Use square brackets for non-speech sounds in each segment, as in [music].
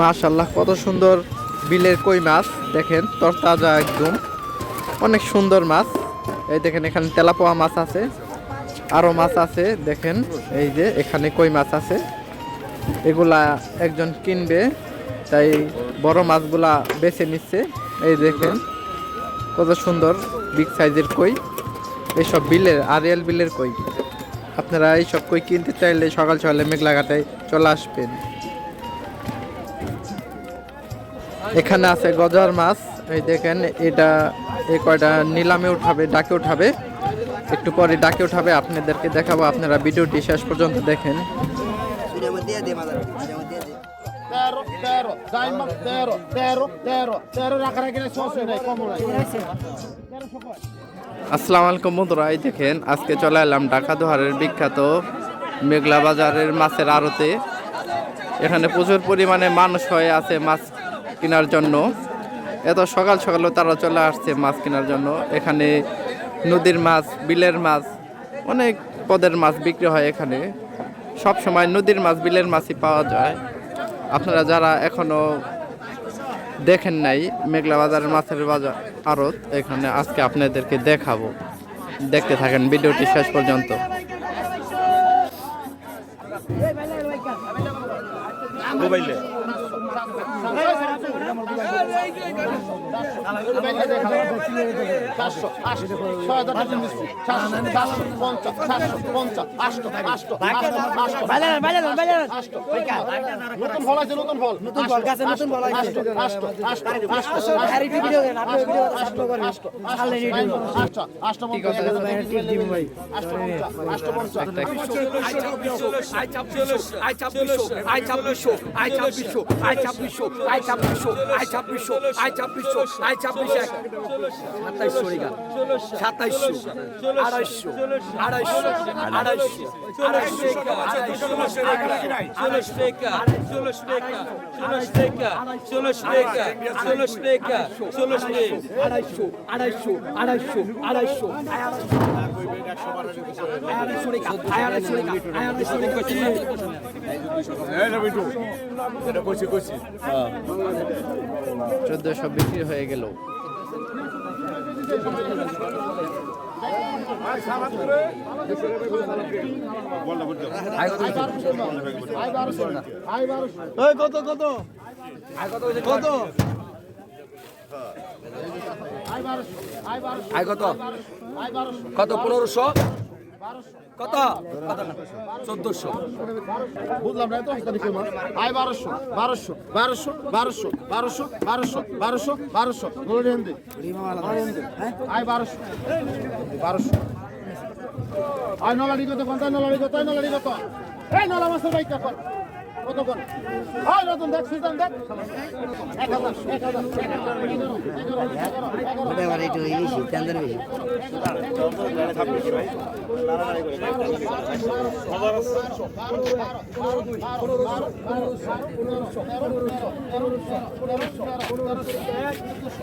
মাশাল্লাহ কত সুন্দর বিলের কই মাছ, দেখেন, তরতাজা একদম। অনেক সুন্দর মাছ। এই দেখেন, এখানে তেলাপোয়া মাছ আছে, আরও মাছ আছে, দেখেন, এই যে এখানে কই মাছ আছে। এগুলা একজন কিনবে, তাই বড় মাছগুলা বেছে নিচ্ছে। এই দেখেন, কত সুন্দর বিগ সাইজের কই। এইসব বিলের, আরিয়াল বিলের কই। আপনারা এইসব কই কিনতে চাইলে সকাল সকালে মেঘলাঘাটায় চলে আসবেন। এখানে আছে গজার মাছ। এই দেখেন, এটা এই কয়টা নিলামে উঠাবে, ডাকে উঠাবে। একটু পরে ডাকে উঠাবে, আপনাদেরকে দেখাবো। আপনারা ভিডিওটি শেষ পর্যন্ত দেখেন। আসসালামু আলাইকুম বন্ধুরা, এই দেখেন, আজকে চলে এলাম ঢাকা দোহারের বিখ্যাত মেঘলা বাজারের মাছের আড়তে। এখানে প্রচুর পরিমাণে মানুষ হয়ে আছে মাছ কেনার জন্য। এত সকাল সকালও তারা চলে আসছে মাছ কেনার জন্য। এখানে নদীর মাছ, বিলের মাছ, অনেক পদের মাছ বিক্রি হয় এখানে। সব সময় নদীর মাছ, বিলের মাছই পাওয়া যায়। আপনারা যারা এখনও দেখেন নাই মেঘলা বাজারের মাছের বাজার আড়ত, এখানে আজকে আপনাদেরকে দেখাবো। দেখতে থাকেন ভিডিওটি শেষ পর্যন্ত। চারশো ¡Vamos, vamos! আই ফল আছে আই ফল নতুন ফল গাছে নতুন ফল আছে আই ছাব্বিশশো আই আই ছাব্বিশশো আই আই ছাব্বিশশো আই আটশো আটশো পঞ্চাশ আটশো পঞ্চাশ আটশো পঞ্চাশ সাতাইশো আড়াইশো আড়াইশো আড়াইশো আড়াইশো আড়াইশো আড়াইশো আড়াইশো আড়াইশো আড়াইশো আড়াইশো আড়াইশো চোদ্দশো বিক্রি হয়ে গেল। কত কত? কত? আয় কত? কত পনেরোশো? কত? চোদ্দশো। বুঝলাম না তো আয় বারোশো বারোশো বারোশো বারোশো বারোশো বারোশো বারোশো বারোশো। আয় বারোশো বারোশো। আয় নলাড়ি কত কোনটা নলাড়ি কত নলাড়ি কত এই নলা মাসের বাইক কত করে হয় রতন দেখ সুলতান দেখ। এক হাজার এক হাজার এবার একটু এই সিদ্ধান্তের বেশি।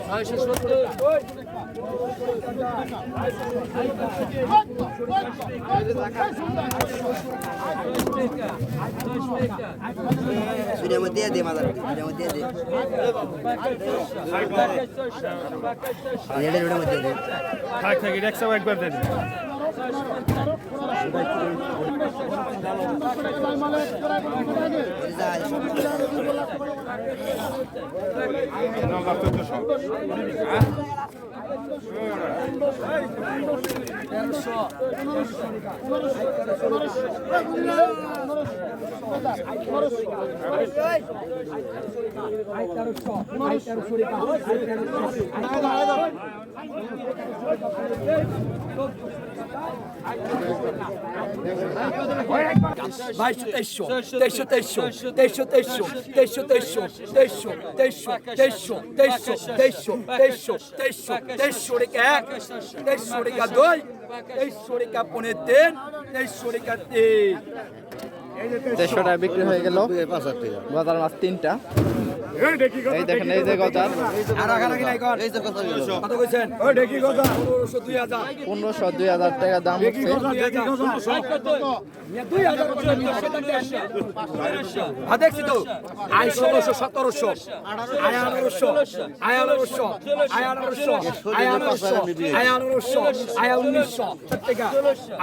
ছয়শো সত্তর ভিডিওর মধ্যে দে মাদার ভিডিওর মধ্যে দে নেড়ে ভিডিওর মধ্যে দে থাক থাক এটা একসাথে একবার দেন নগর তো সব Vai, deixou, deixou, deixou, deixou, deixou, deixou, deixou, deixou, deixou, deixou, deixou, deixou, deixou, deixou, deixou, তেইশশো রেখা এক তেইশশো রেখা দুই তেইশশো রেখা পনেরো তিন তেইশশো রেখা তিন। বিক্রি হয়ে গেল। বাজার মাছ তিনটা। এই দেখেন এই যে গজার আর রাখারাখি নাই কর কত কইছেন? পনেরোশো দুই হাজার। টাকা দাম হচ্ছে। দুই হাজার। হ্যাঁ দেখছি তো। আয় ষোলোশো সতেরোশো। আয় আঠারোশো। আয় আঠারোশো। আয় আঠারোশো। আয় আঠারোশো। আয় আঠারোশো। আয় উনিশশো। টাকা।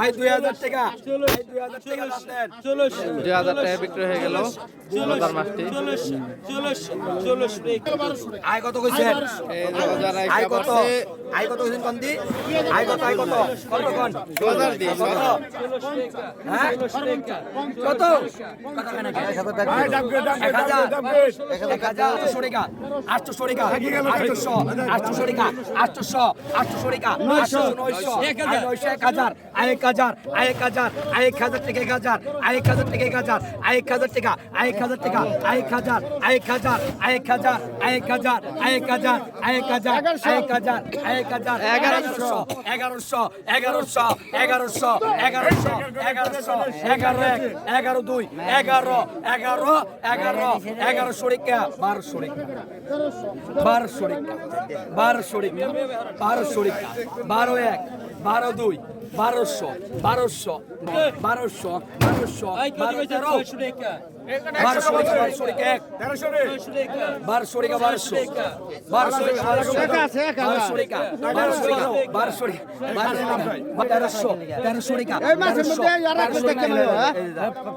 আয় দুই হাজার টাকা। দুই হাজার টাকা দাম দেন। দুই হাজার টাকা বিক্রি হয়ে গেল। মাছটি আয় কত কইছেন? আয় কত? আয় কত কইছেন কন্দি আয় কত আয় কত? কত কন? 2000 দি হ্যাঁ? কত? কত কেন কি আয় কত আয় ডাবগে ডাবগে ডাবগে 800 টাকা 800 টাকা 800 টাকা 800 800 টাকা 900 এক হাজার এক হাজার এক হাজার এক হাজার এক হাজার এক হাজার আয় এক হাজার এগারোশো। এগারোশো এগারোশো এগারোশো এগারোশো এগারোশো এগারো এক এগারো দুই এগারো এগারো এগারো এগারোশো রেখা বারোশো রেখা বারোশো রেখা বারোশো রেখা বারোশো রেখা বারো এক বারো দুই বারোশো বারোশো বারোশো বারোশো বারো তেরো। বারোশো রেখা বারোশো রেখা এক। বারোশো রেখা বারোশো। বারোশো বারোশো রেখা বারোশো রেখা বারোশো রেখা তেরোশো তেরোশো রেখা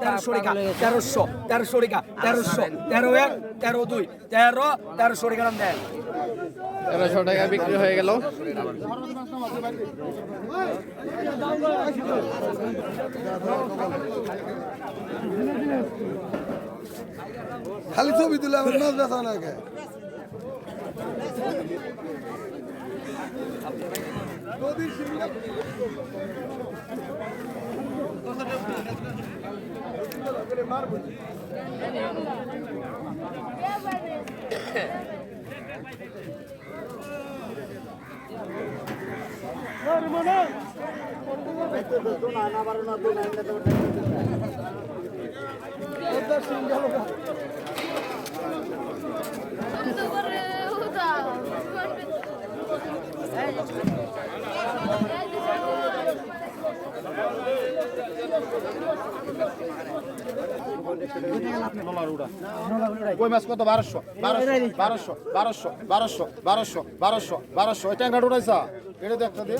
তেরোশো রেখা তেরোশো তেরোশো রেখা তেরোশো তেরো এক তেরো দুই তেরো তেরোশো রেখা দেয় তেরোশো টাকা বিক্রি হয়ে গেল। খালি ছবি তুলে আমার মাছ বেচা না কে? [laughs] কই মাছ কত? বারোশো বারোশো বারোশো বারোশো বারোশো বারোশো বারোশো এটা একটা উঠাইছা এটা দেখতে দিন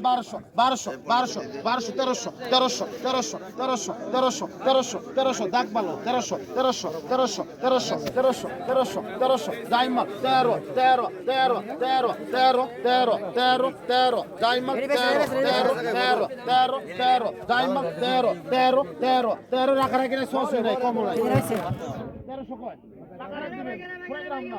বারোশো বারোশো বারোশো বারোশো তেরোশো তেরোশো তেরোশো তেরোশো তেরোশো তেরোশো তেরোশো দাগ পালো তেরোশো তেরোশো তেরোশো তেরোশো তেরোশো তেরোশো তেরোশো জাইমা তেরো তেরো তেরো তেরো তেরো তেরো তেরো তেরো জাইমা তেরো তেরো তেরো তেরো তেরো জাইমা তেরো তেরো তেরো তেরো রাখা রাখি কয় রাখি রে প্রোগ্রাম না